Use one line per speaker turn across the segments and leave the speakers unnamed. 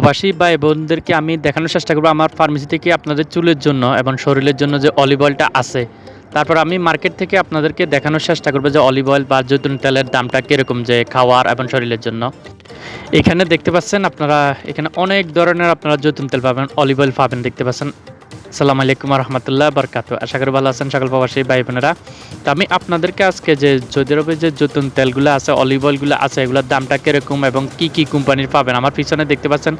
প্রবাসী ভাই বোনদেরকে আমি দেখানোর চেষ্টা করব আমার ফার্মেসি থেকে আপনাদের চুলের জন্য এবং শরীরের জন্য যে অলিভ অয়েলটা আছে। তারপর আমি মার্কেট থেকে আপনাদেরকে দেখানোর চেষ্টা করব যে অলিভ অয়েল বা জৈতুন তেলের দামটা কীরকম যে খাওয়ার এবং শরীরের জন্য। এখানে দেখতে পাচ্ছেন আপনারা, এখানে অনেক ধরনের আপনারা জৈতুন তেল পাবেন অলিভ অয়েল পাবেন দেখতে পাচ্ছেন। আসসালামু আলাইকুম রহমতুল্লাহ বরকাত আশা করি ভালো আছেন সকল প্রবাসী ভাই বোনেরা। তো আমি আপনাদেরকে আজকে যে সৌদি আরবে যে জৈতুন তেলগুলো আছে, অলিভ অয়েলগুলো আছে, এগুলোর দামটা কীরকম এবং কি কি কোম্পানির পাবেন? আমার পিছনে দেখতে পাচ্ছেন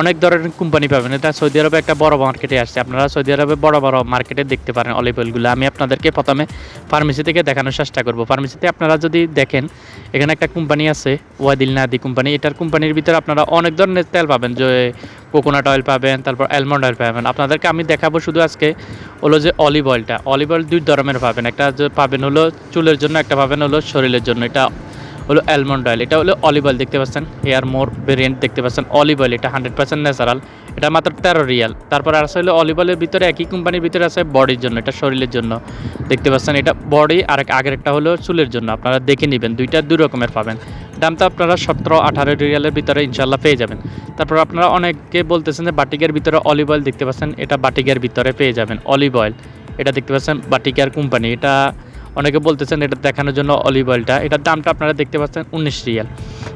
অনেক ধরনের কোম্পানি পাবেন। এটা সৌদি আরবে একটা বড় মার্কেটে আসছে। আপনারা সৌদি আরবে বড় বড় মার্কেটে দেখতে পারেন অলিভ অয়েলগুলো। আমি আপনাদেরকে প্রথমে ফার্মেসি থেকে দেখানোর চেষ্টা করব। ফার্মেসিতে আপনারা যদি দেখেন, এখানে একটা কোম্পানি আছে, ওয়াদিল নাদি কোম্পানি। এটার কোম্পানির ভিতরে আপনারা অনেক ধরনের তেল পাবেন। যে কোকোনাট অয়েল পাবেন, তারপর অ্যালমন্ড অয়েল পাবেন। আপনাদেরকে আমি দেখাবো শুধু আজকে হলো যে অলিভ অয়েলটা। অলিভ অয়েল দুই ধরনের পাবেন। একটা যে পাবেন হলো চুলের জন্য, একটা পাবেন হলো শরীরের জন্য। এটা হলো অ্যালমন্ড অয়েল। এটা হলো অলিভ অয়েল, দেখতে পাচ্ছেন? হেয়ার মোর ভেরিয়েন্ট, দেখতে পাচ্ছেন? অলিভ অয়েল, এটা হান্ড্রেড পার্সেন্ট ন্যাচারাল। এটা মাত্র তেরো রিয়াল। তারপর আছে হলো অলিভ অয়েলের ভিতরে, একই কোম্পানির ভিতরে আছে বডির জন্য, এটা শরীরের জন্য। দেখতে পাচ্ছেন? এটা বডি আর আগের একটা হলো চুলের জন্য। আপনারা দেখে নেবেন। দুইটা দুই রকমের পাবেন। দামটা আপনারা সতেরো, আঠারো রিয়ালের ভিতরে ইনশাল্লাহ পেয়ে যাবেন। তারপর আপনারা অনেকে বলতেছেন যে বাটিকের ভিতরে অলিভ অয়েল দেখতে পাচ্ছেন, এটা বাটিকের ভিতরে পেয়ে যাবেন অলিভ অয়েল এটা দেখতে পাচ্ছেন বাটিকার কোম্পানি এটা অনেকে বলতেছেন এটা দেখানোর জন্য অলিভ অয়েলটা এটার দামটা আপনারা দেখতে পাচ্ছেন উনিশ রিয়াল।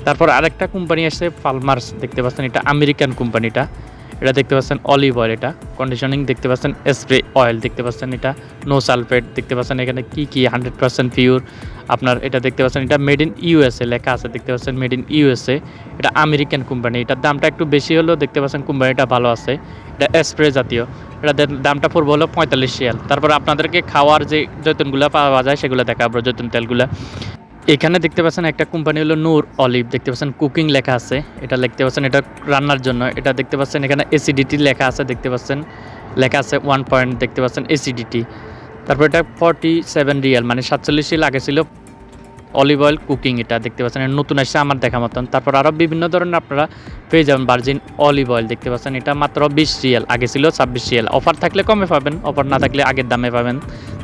তারপর আরেকটা কোম্পানি আসছে ফালমার্স দেখতে পাচ্ছেন এটা আমেরিকান কোম্পানিটা এটা দেখতে পাচ্ছেন অলিভ অয়েল এটা। কন্ডিশনিং দেখতে পাচ্ছেন স্প্রে অয়েল দেখতে পাচ্ছেন এটা। নো সালফেট দেখতে পাচ্ছেন এখানে কি কি হান্ড্রেড পার্সেন্ট পিওর আপনার এটা দেখতে পাচ্ছেন, এটা মেড ইন ইউএসএ লেখা আছে, দেখতে পাচ্ছেন মেড ইন ইউএসএ এটা আমেরিকান কোম্পানি এটার দামটা একটু বেশি হলেও দেখতে পাচ্ছেন কোম্পানিটা ভালো আছে। এটা স্প্রে জাতীয়। এটা দামটা পড়বে হলো পঁয়তাল্লিশ রিয়াল। তারপর আপনাদেরকে খাওয়ার যে জৈতুনগুলো পাওয়া যায়, সেগুলো দেখাবো জৈতুন তেলগুলো। এখানে দেখতে পাচ্ছেন একটা কোম্পানি হলো নূর অলিভ দেখতে পাচ্ছেন কুকিং লেখা আছে। এটা দেখতে পাচ্ছেন, এটা রান্নার জন্য। এটা দেখতে পাচ্ছেন, এখানে এসিডিটি লেখা আছে, দেখতে পাচ্ছেন। লেখা আছে ওয়ান পয়েন্ট দেখতে পাচ্ছেন এসিডিটি তারপর এটা ফর্টি সেভেন রিয়াল মানে সাতচল্লিশ রিয়াল আগে ছিল অলিভ অয়েল কুকিং এটা, দেখতে পাচ্ছেন নতুন আসছে আমার দেখা মতন। তারপর আরও বিভিন্ন ধরনের আপনারা পেয়ে যাবেন ভার্জিন অলিভ অয়েল দেখতে পাচ্ছেন, এটা মাত্র বিশ রিয়াল আগে ছিল ছাব্বিশ রিয়াল অফার থাকলে কমে পাবেন অফার না থাকলে আগের দামে পাবেন।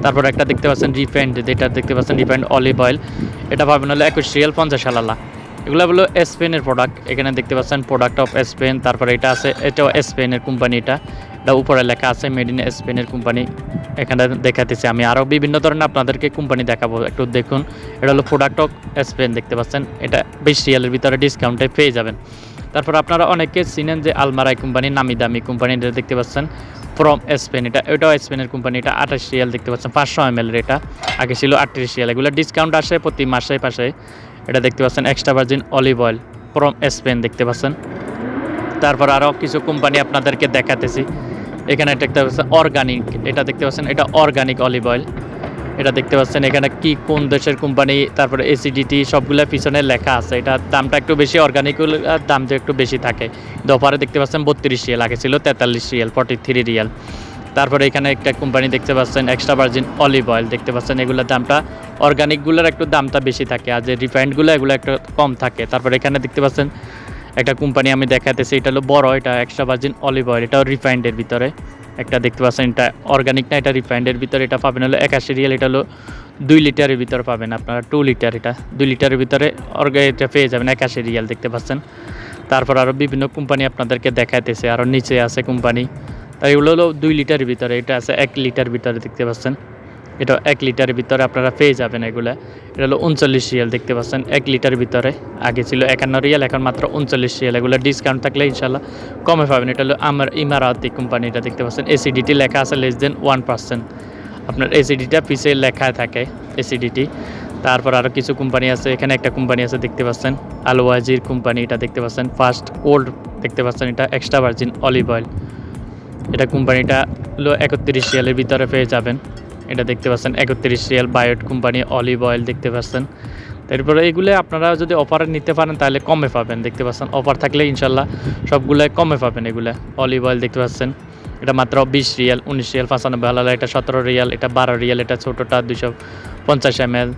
তারপর একটা দেখতে পাচ্ছেন রিফাইন্ড যেটা দেখতে পাচ্ছেন রিফাইন্ড অলিভ অয়েল এটা পাবেন হলো একুশ রিয়াল পঞ্চাশ আলালা এগুলো হলো স্পেনের প্রোডাক্ট এখানে দেখতে পাচ্ছেন প্রোডাক্ট অফ স্পেন তারপরে এটা আছে, এটাও স্পেনের কোম্পানি এটা। উপরে লেখা আছে মেড ইন স্পেনের কোম্পানি এখানে দেখাতেছি আমি আরও বিভিন্ন ধরনের আপনাদেরকে কোম্পানি দেখাবো। একটু দেখুন, এটা হলো প্রোডাক্ট অফ স্পেন দেখতে পাচ্ছেন? এটা বিশ রিয়ালের ভিতরে ডিসকাউন্টে পেয়ে যাবেন। তারপর আপনারা অনেকে চিনেন যে আলমারাই কোম্পানি নামি দামি কোম্পানি এটা দেখতে পাচ্ছেন? ফ্রম স্পেন এটা, এটাও স্পেনের কোম্পানি এটা আঠাশ রিয়াল, দেখতে পাচ্ছেন? পাঁচশো এম এল এটা। আগে ছিল আটত্রিশ রিয়াল, এগুলো ডিসকাউন্ট আসে প্রতি মাসে পাশে। এটা দেখতে পাচ্ছেন extra virgin olive oil from Spain দেখতে পাচ্ছেন? তারপর আরও কিছু কোম্পানি আপনাদেরকে দেখাতেছি। এখানে দেখতে পাচ্ছেন অর্গানিক এটা দেখতে পাচ্ছেন, এটা অর্গানিক অলিভ অয়েল এটা দেখতে পাচ্ছেন এখানে কি, কোন দেশের কোম্পানি তারপরে এসিডিটি সবগুলো পিছনে লেখা আছে, এটা দামটা একটু বেশি অর্গানিক যে একটু বেশি থাকে। দোপারে দেখতে পাচ্ছেন বত্রিশ রিয়াল, আগে ছিল তেতাল্লিশ রিয়াল ফর্টি থ্রি রিয়াল। তারপরে এখানে একটা কোম্পানি দেখতে পাচ্ছেন এক্সট্রা ভার্জিন অলিভ অয়েল দেখতে পাচ্ছেন এগুলোর দামটা অর্গানিকগুলোর একটু দামটা বেশি থাকে, আর যে রিফাইন্ডগুলো এগুলো একটু কম থাকে। তারপরে এখানে দেখতে পাচ্ছেন একটা কোম্পানি আমি দেখাতেছি এটা হলো বড়, এটা এক্সট্রা ভার্জিন অলিভ অয়েল এটাও রিফাইন্ডের ভিতরে। একটা দেখতে পাচ্ছেন, এটা অর্গানিক না, এটা রিফাইন্ডের ভিতরে, এটা পাবেন হলো একাশি রিয়াল এটা হলো দুই লিটারের ভিতরে পাবেন আপনারা টু লিটার এটা। দুই লিটারের ভিতরে অর্গা এটা পেয়ে যাবেন একাশি রিয়াল দেখতে পাচ্ছেন। তারপর আরও বিভিন্ন কোম্পানি আপনাদেরকে দেখাইতেছে আরও নিচে আছে কোম্পানি। তাই এগুলো হলো দুই লিটারের ভিতরে, এটা আছে এক লিটার ভিতরে, দেখতে পাচ্ছেন। এটা এক লিটারের ভিতরে আপনারা পেয়ে যাবেন এগুলো। এটা হলো উনচল্লিশ রিয়াল দেখতে পাচ্ছেন, এক লিটার ভিতরে। আগে ছিল একান্ন রিয়াল, এখন মাত্র উনচল্লিশ রিয়াল। এগুলো ডিসকাউন্ট থাকলে ইনশাল্লাহ কমে পাবেন। এটা হলো আমার ইমারাতি কোম্পানিটা দেখতে পাচ্ছেন। এসিডিটি লেখা আছে লেস দেন ওয়ান পার্সেন্ট আপনার এসিডিটা পিসে লেখা থাকে এসিডিটি তারপর আরও কিছু কোম্পানি আছে, এখানে একটা কোম্পানি আছে দেখতে পাচ্ছেন, আলওয়াজির কোম্পানি এটা দেখতে পাচ্ছেন। ফার্স্ট কোল্ড দেখতে পাচ্ছেন, এটা এক্সট্রা ভার্জিন অলিভ অয়েল এটা কোম্পানিটা হলো একত্রিশ রিয়ালের ভিতরে পেয়ে যাবেন। এটা দেখতে পাচ্ছেন, একত্রিশ রিয়াল বায়োট কোম্পানি অলিভ অয়েল দেখতে পাচ্ছেন। তারপরে এগুলো আপনারা যদি অফারে নিতে পারেন, তাহলে কমে পাবেন, দেখতে পাচ্ছেন। অফার থাকলে ইনশাল্লাহ সবগুলোই কমে পাবেন এগুলো, অলিভ অয়েল দেখতে পাচ্ছেন। এটা মাত্র বিশ রিয়াল, উনিশ রিয়াল, পাঁচানব্বই হালালা, এটা সতেরো রিয়াল, এটা বারো রিয়াল, এটা ছোটোটা দুশো পঞ্চাশ এম এল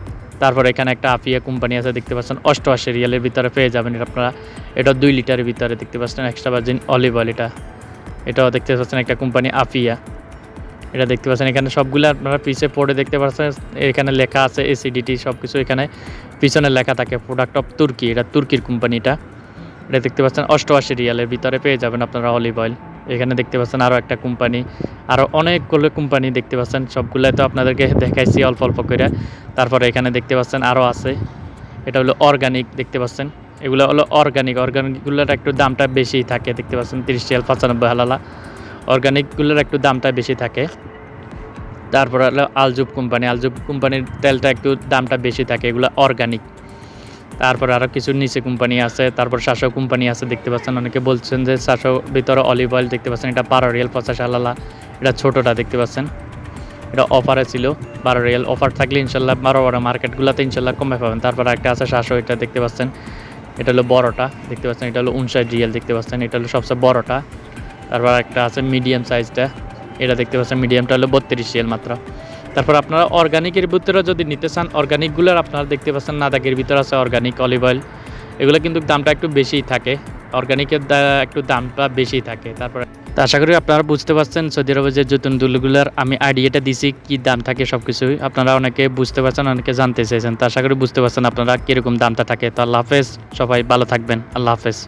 তারপরে এখানে একটা আফিয়া কোম্পানি আছে, দেখতে পাচ্ছেন, অষ্টআশি রিয়ালের ভিতরে পেয়ে যাবেন এটা আপনারা। এটা দুই লিটারের ভিতরে, দেখতে পাচ্ছেন এক্সট্রা ভার্জিন অলিভ অয়েল এটা। এটাও দেখতে পাচ্ছেন একটা কোম্পানি আফিয়া। এটা দেখতে পাচ্ছেন, এখানে সবগুলো আপনারা পিছে পড়ে দেখতে পাচ্ছেন, এখানে লেখা আছে এসিডিটি সব কিছু এখানে। পিছনে লেখা থাকে প্রোডাক্ট অফ তুর্কি এটা তুর্কির কোম্পানিটা। এটা দেখতে পাচ্ছেন, অষ্টআশি রিয়ালের ভিতরে পেয়ে যাবেন আপনারা অলিভ অয়েল এখানে দেখতে পাচ্ছেন আরও একটা কোম্পানি আরও অনেকগুলো কোম্পানি দেখতে পাচ্ছেন সবগুলো তো আপনাদেরকে দেখাইছি অল্প অল্প করে। তারপরে এখানে দেখতে পাচ্ছেন আরও আছে, এটা হলো অর্গানিক দেখতে পাচ্ছেন। এগুলো হলো অর্গানিক অর্গানিকগুলোর একটু দামটা বেশি থাকে, দেখতে পাচ্ছেন, তিরিশ রিয়াল, পঁচানব্বই হালালা। অর্গানিকগুলোর একটু দামটা বেশি থাকে। তারপর হলো আলজুব কোম্পানি, আলজুব কোম্পানির তেলটা একটু দামটা বেশি থাকে, এগুলো অর্গানিক তারপর আরও কিছু নিচে কোম্পানি আছে, তারপর শাসো কোম্পানি আছে, দেখতে পাচ্ছেন অনেকে বলছেন যে শাসো ভিতরে অলিভ অয়েল দেখতে পাচ্ছেন, এটা বারো রিয়াল পঞ্চাশ আলালা এটা ছোটোটা দেখতে পাচ্ছেন। এটা অফারে ছিল, বারো রিয়াল অফার থাকলে ইনশাল্লাহ বড় বড় মার্কেটগুলোতে ইনশাল্লাহ কমে পাবেন। তারপর একটা আছে শাসো এটা দেখতে পাচ্ছেন, এটা হলো বড়টা, দেখতে পাচ্ছেন, এটা হলো উনষাট রিয়াল দেখতে পাচ্ছেন, এটা হলো সবচেয়ে বড়টা। তারপর একটা আছে মিডিয়াম সাইজটা এটা দেখতে পাচ্ছেন মিডিয়ামটা হলো বত্রিশ রিয়াল মাত্র। তারপর আপনারা অর্গানিকের ভিতরে যদি নিতে চান অর্গানিকগুলোর আপনারা দেখতে পাচ্ছেন নাদাকের ভিতরে আছে অর্গানিক অলিভ অয়েল এগুলো কিন্তু দামটা একটু বেশিই থাকে। অর্গানিকের একটু দামটা বেশি থাকে। তারপরে তো আশা করি আপনারা বুঝতে পারছেন, সৌদি আরবে যে জুতুন দুলগুলোর আমি আইডিয়াটা দিছি, কি দাম থাকে সব কিছুই আপনারা অনেকে বুঝতে পারছেন, অনেকে জানতে চেয়েছেন। তো আশা করি বুঝতে পারছেন আপনারা কীরকম দামটা থাকে। তো আল্লাহ হাফেজ, সবাই ভালো থাকবেন। আল্লাহ হাফেজ।